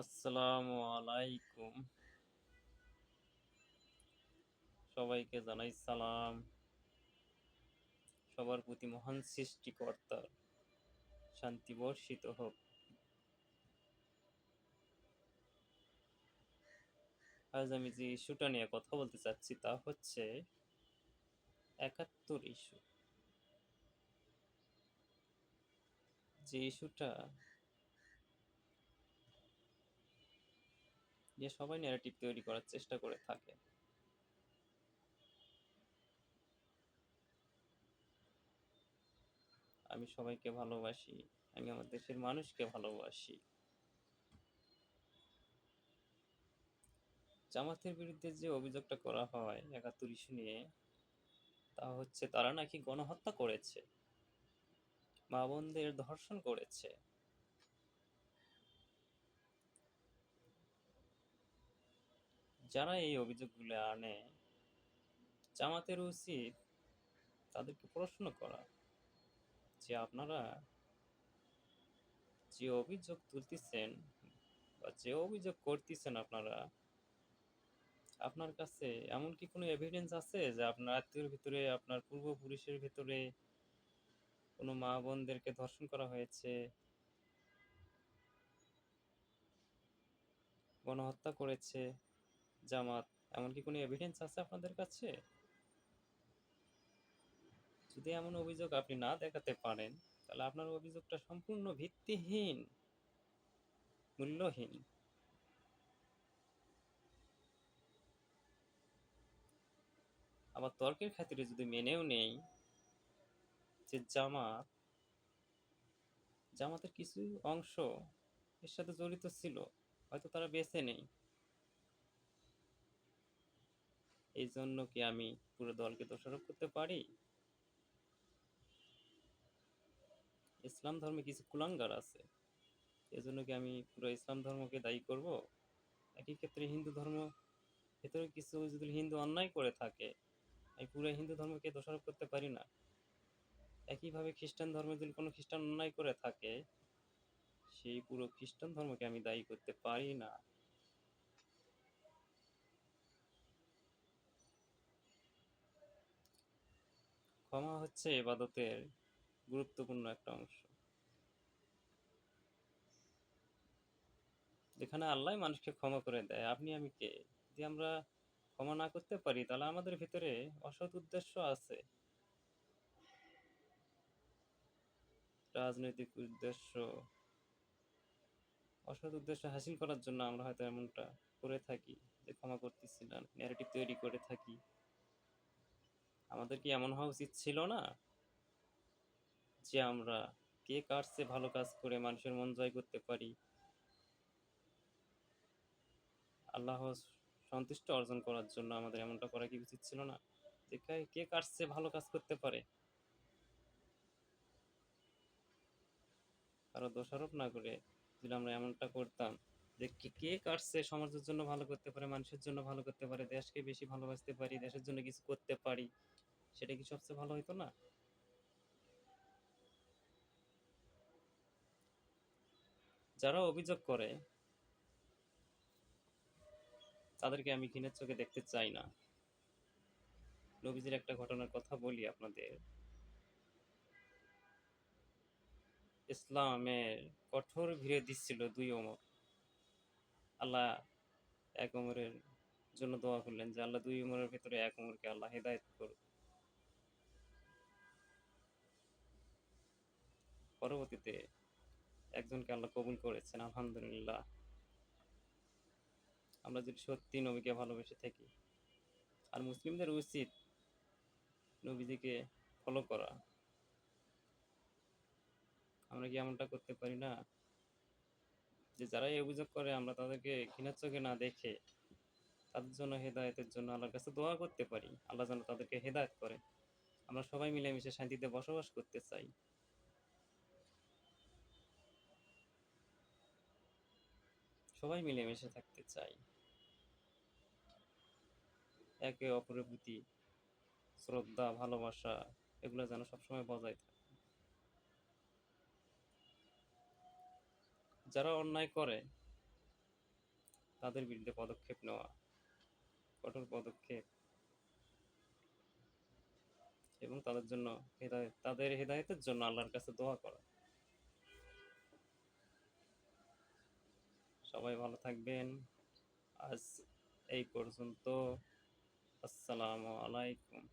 আসসালামু আলাইকুম। সবাইকে জানাই সালাম। সবার প্রতি মহান সৃষ্টিকর্তার শান্তি বর্ষিত হোক। আজ আমি যে ইস্যুটা নিয়ে কথা বলতে চাচ্ছি তা হচ্ছে একাত্তর ইস্যু। যে ইস্যুটা নিয়ে সবাই ন্যারেটিভ তৈরি করার চেষ্টা করে থাকে। আমি সবাইকে ভালোবাসি, আমি আমার দেশের মানুষকে ভালোবাসি। জামাতের বিরুদ্ধে যে অভিযোগটা করা হয় একাত্তর ইস্যু নিয়ে, তা হচ্ছে তারা নাকি গণহত্যা করেছে, মা বোনদের ধর্ষণ করেছে। যারা এই অভিযোগগুলো আনে, জামাতের উচিত তাদেরকে প্রশ্ন করা যে আপনারা যে অভিযোগ তুলতেছেন বা যে অভিযোগ করতেছেন আপনারা, আপনার কাছে এমন কি কোনো এভিডেন্স আছে যে আপনার আত্মীয়র ভিতরে, আপনার পূর্বপুরুষের ভিতরে কোনো মা বোনদেরকে ধর্ষণ করা হয়েছে? গণহত্যা করেছে? জামাত এমন কি কোনো এভিডেন্স আছে আপনাদের কাছে? যদি এমন অভিযোগ আপনি না দেখাতে পারেন, তাহলে আপনার অভিযোগটা সম্পূর্ণ ভিত্তিহীন, মূল্যহীন। আবার তর্কের খাতিরে যদি মেনেও নেই যে জামাত, জামাতের কিছু অংশ এর সাথে জড়িত ছিল, হয়তো তারা বেছে নেই। এই জন্য কি আমি পুরো দলকে দোষারোপ করতে পারি? ইসলাম ধর্মে কিছু কুলাঙ্গার আছে। এজন্য কি আমি পুরো ইসলাম ধর্মকে দায়ী করব? একই ক্ষেত্রে হিন্দু ধর্ম ভেতরে কিছু যদি হিন্দু অন্যায় করে থাকে, আমি পুরো হিন্দু ধর্মকে দোষারোপ করতে পারি না। একইভাবে খ্রিস্টান ধর্মে যদি কোনো খ্রিস্টান অন্যায় করে থাকে, সেই পুরো খ্রিস্টান ধর্মকে আমি দায়ী করতে পারি না। ক্ষমা হচ্ছে এবাদতের গুরুত্বপূর্ণ একটা অংশ। যেখানে আল্লাহ মানুষকে ক্ষমা করে দেয়, আপনি আমি কে? যদি আমরা ক্ষমা না করতে পারি, তাহলে আমাদের ভিতরে অসৎ উদ্দেশ্য আছে। রাজনৈতিক উদ্দেশ্য, অসৎ উদ্দেশ্য হাসিল করার জন্য আমরা হয়তো এমনটা করে থাকি যে ক্ষমা করতেছি না ন্যারেটিভ তৈরি করে থাকি। আমাদের কি এমন হওয়া উচিত ছিল না? যে আমরা কে চেয়ে ভালো কাজ করে মানুষের মন জয় করতে পারি? আল্লাহ সন্তুষ্ট অর্জন করার জন্য আমাদের এমনটা করা কি উচিত ছিল না? যে কে- কে কার চেয়ে ভালো কাজ করতে পারে? কারও দোষারোপ না করে যদি আমরা এমনটা করতাম যে কে- কাটছে, সমাজের জন্য ভালো করতে পারে, মানুষের জন্য ভালো করতে পারে, দেশকে বেশি ভালোবাসতে পারি, দেশের জন্য কিছু করতে পারি, সেটা কি সবচেয়ে ভালো হতো না? যারা অভিযোগ করে, তাদেরকে আমি ঘৃণের চোখে দেখতে চাই না। নবীজির একটা ঘটনার কথা বলি আপনাদের। ইসলামের কঠোর ভিড়ে দিচ্ছিল দুই ওমর আল্লাহ এক ওমরের জন্য দোয়া করলেন যে আল্লাহ দুই ওমরের ভিতরে এক ওমরকে আল্লাহ হেদায়েত করুন পরবর্তীতে একজনকে আল্লাহ কবুল করেছেন, আলহামদুলিল্লাহ। আমরা যদি সত্যি নবীকে ভালোবেসে থাকি, আর মুসলিমদের উচিত নবীজিকে ফলো করা। আমরা কি এমনটা করতে পারি না? যে যারা এই অভিযোগ করে, আমরা তাদেরকে ঘৃণার চোখে না দেখে তাদের জন্য হেদায়তের জন্য আল্লাহর কাছে দোয়া করতে পারি। আল্লাহ যেন তাদেরকে হেদায়ত করে। আমরা সবাই মিলেমিশে শান্তিতে বসবাস করতে চাই। সবাই মিলেমিশে থাকতে চাই। একে অপরের প্রতি শ্রদ্ধা, ভালোবাসা, এগুলো যেন সবসময় বজায় থাকে। যারা অন্যায় করে, তাদের বিরুদ্ধে পদক্ষেপ নেওয়া কঠোর পদক্ষেপ এবং তাদের জন্য হেদায়েত, তাদের হেদায়েতের জন্য আল্লাহর কাছে দোয়া করা। সবাই ভালো থাকবেন। আজ এই পর্যন্ত। আসসালামু আলাইকুম।